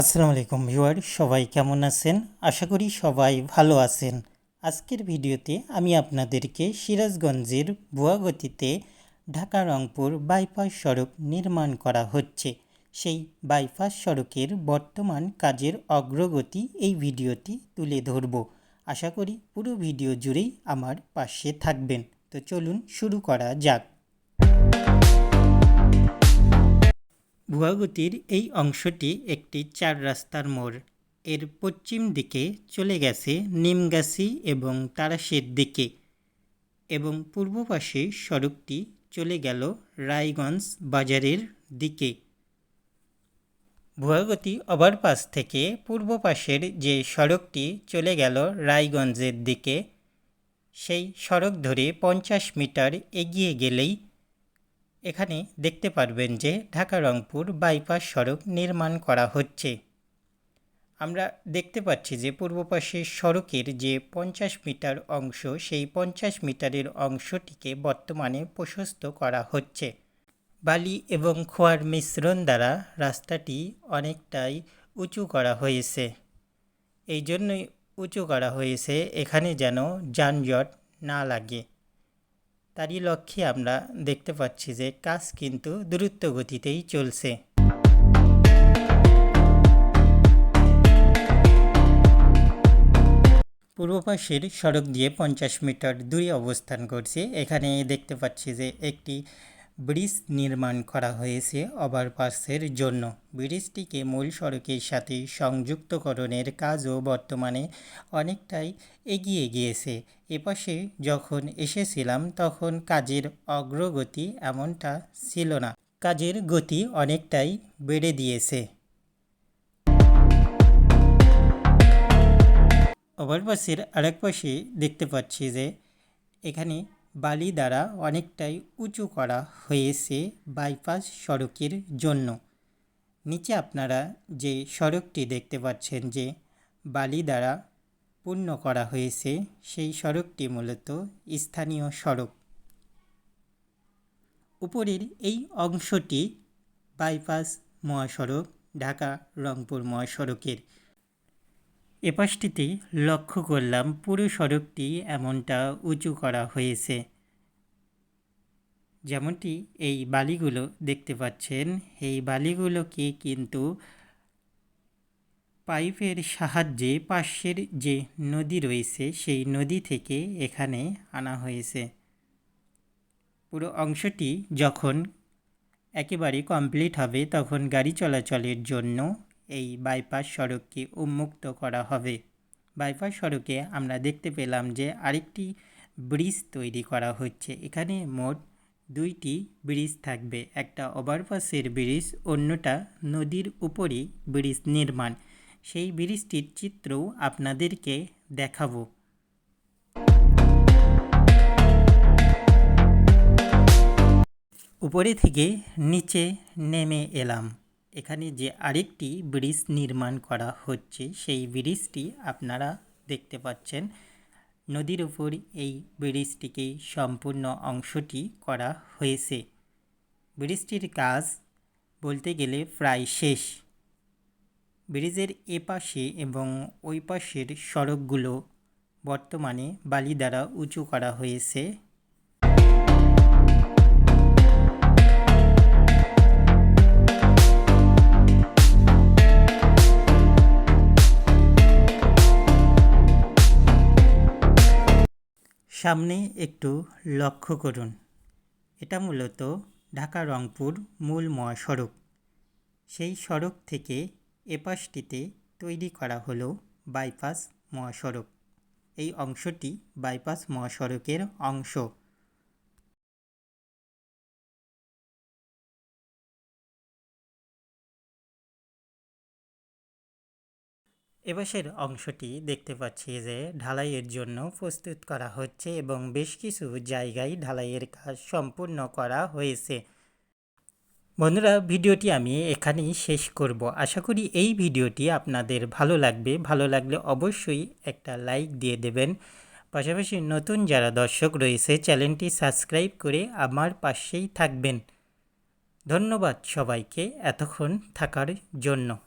আসসালামু আলাইকুম ভিউয়ার, সবাই কেমন আছেন? আশা করি সবাই ভালো আছেন। আজকের ভিডিওতে আমি আপনাদেরকে সিরাজগঞ্জের বুয়াগতিতে ঢাকা রংপুর বাইপাস সড়ক নির্মাণ করা হচ্ছে। সেই বাইপাস সড়কের বর্তমান কাজের অগ্রগতি এই ভিডিওটি তুলে ধরব। আশা করি পুরো ভিডিও জুড়েই আমার পাশে থাকবেন। তো চলুন শুরু করা যাক। ভুয়াগতির এই অংশটি একটি চার রাস্তার মোড়। এর পশ্চিম দিকে চলে গেছে নিমগাছি এবং তারাশের দিকে এবং পূর্ব পাশে সড়কটি চলে গেল রায়গঞ্জ বাজারের দিকে। ভুয়াগতি ওভারপাস থেকে পূর্ব পাশের যে সড়কটি চলে গেল রায়গঞ্জের দিকে, সেই সড়ক ধরে পঞ্চাশ মিটার এগিয়ে গেলেই এখানে দেখতে পারবেন যে ঢাকা রংপুর বাইপাস সড়ক নির্মাণ করা হচ্ছে। আমরা দেখতে পাচ্ছি যে পূর্ব পাশের সড়কের যে পঞ্চাশ মিটার অংশ, সেই পঞ্চাশ মিটারের অংশটিকে বর্তমানে প্রশস্ত করা হচ্ছে। বালি এবং খোয়ার মিশ্রণ দ্বারা রাস্তাটি অনেকটাই উঁচু করা হয়েছে। এই জন্যই উঁচু করা হয়েছে, এখানে যেন যানজট না লাগে। তারই লক্ষ্যে আমরা দেখতে পাচ্ছি যে কাজ কিন্তু দ্রুত গতিতেই চলছে। পূর্ব পাশের সড়ক দিয়ে পঞ্চাশ মিটার দূরে অবস্থান করছে। এখানে দেখতে পাচ্ছি যে একটি ব্রিজ নির্মাণ করা হয়েছে ওভারপাসের জন্য। ব্রিজটিকে মূল সড়কের সাথে সংযুক্তকরণের কাজও বর্তমানে অনেকটাই এগিয়ে গিয়েছে। এপাশে যখন এসেছিলাম তখন কাজের অগ্রগতি এমনটা ছিল না। কাজের গতি অনেকটাই বেড়ে দিয়েছে। ওভারপাসের আরেক পাশে দেখতে পাচ্ছি যে এখানে বালি দ্বারা অনেকটাই উঁচু করা হয়েছে বাইপাস সড়কের জন্য। নিচে আপনারা যে সড়কটি দেখতে পাচ্ছেন যে বালি দ্বারা পূর্ণ করা হয়েছে, সেই সড়কটি মূলত স্থানীয় সড়ক। উপরের এই অংশটি বাইপাস মহাসড়ক ঢাকা রংপুর মহাসড়কের। এপাশটিতে লক্ষ্য করলাম পুরো সড়কটি এমনটা উঁচু করা হয়েছে। যেমনটি এই বালিগুলো দেখতে পাচ্ছেন, এই বালিগুলোকে কিন্তু পাইপের সাহায্যে পাশের যে নদী রয়েছে, সেই নদী থেকে এখানে আনা হয়েছে। পুরো অংশটি যখন একেবারে কমপ্লিট হবে, তখন গাড়ি চলাচলের জন্য এই বাইপাস সড়ককে উন্মুক্ত করা হবে। বাইপাস সড়কে আমরা দেখতে পেলাম যে আরেকটি ব্রিজ তৈরি করা হচ্ছে। এখানে মোট দুইটি ব্রিজ থাকবে। একটা ওভারপাসের ব্রিজ, অন্যটা নদীর উপরে ব্রিজ নির্মাণ। সেই ব্রিজটির চিত্রও আপনাদেরকে দেখাবো। উপরে থেকে নিচে নেমে এলাম। এখানে যে আরেকটি ব্রিজ নির্মাণ করা হচ্ছে, সেই ব্রিজটি আপনারা দেখতে পাচ্ছেন। নদীর উপর এই ব্রিজটিকে সম্পূর্ণ অংশটি করা হয়েছে। ব্রিজটির কাজ বলতে গেলে প্রায় শেষ। ব্রিজের এপাশে এবং ওই পাশের সড়কগুলো বর্তমানে বালি দ্বারা উঁচু করা হয়েছে। সামনে একটু লক্ষ্য করুন। এটা মূলত ঢাকা রংপুর মূল মহাসড়ক। সেই সড়ক থেকে এপাশটিতে তৈরি করা হলো বাইপাস মহাসড়ক। এই অংশটি বাইপাস মহাসড়কের অংশ। এপাশের অংশটি দেখতে পাচ্ছি যে ঢালাইয়ের জন্য প্রস্তুত করা হচ্ছে এবং বেশ কিছু জায়গায় ঢালাইয়ের কাজ সম্পূর্ণ করা হয়েছে। বন্ধুরা, ভিডিওটি আমি এখানেই শেষ করব। আশা করি এই ভিডিওটি আপনাদের ভালো লাগবে। ভালো লাগলে অবশ্যই একটা লাইক দিয়ে দেবেন। পাশাপাশি নতুন যারা দর্শক রয়েছে, চ্যানেলটি সাবস্ক্রাইব করে আমার পাশেই থাকবেন। ধন্যবাদ সবাইকে এতক্ষণ থাকার জন্য।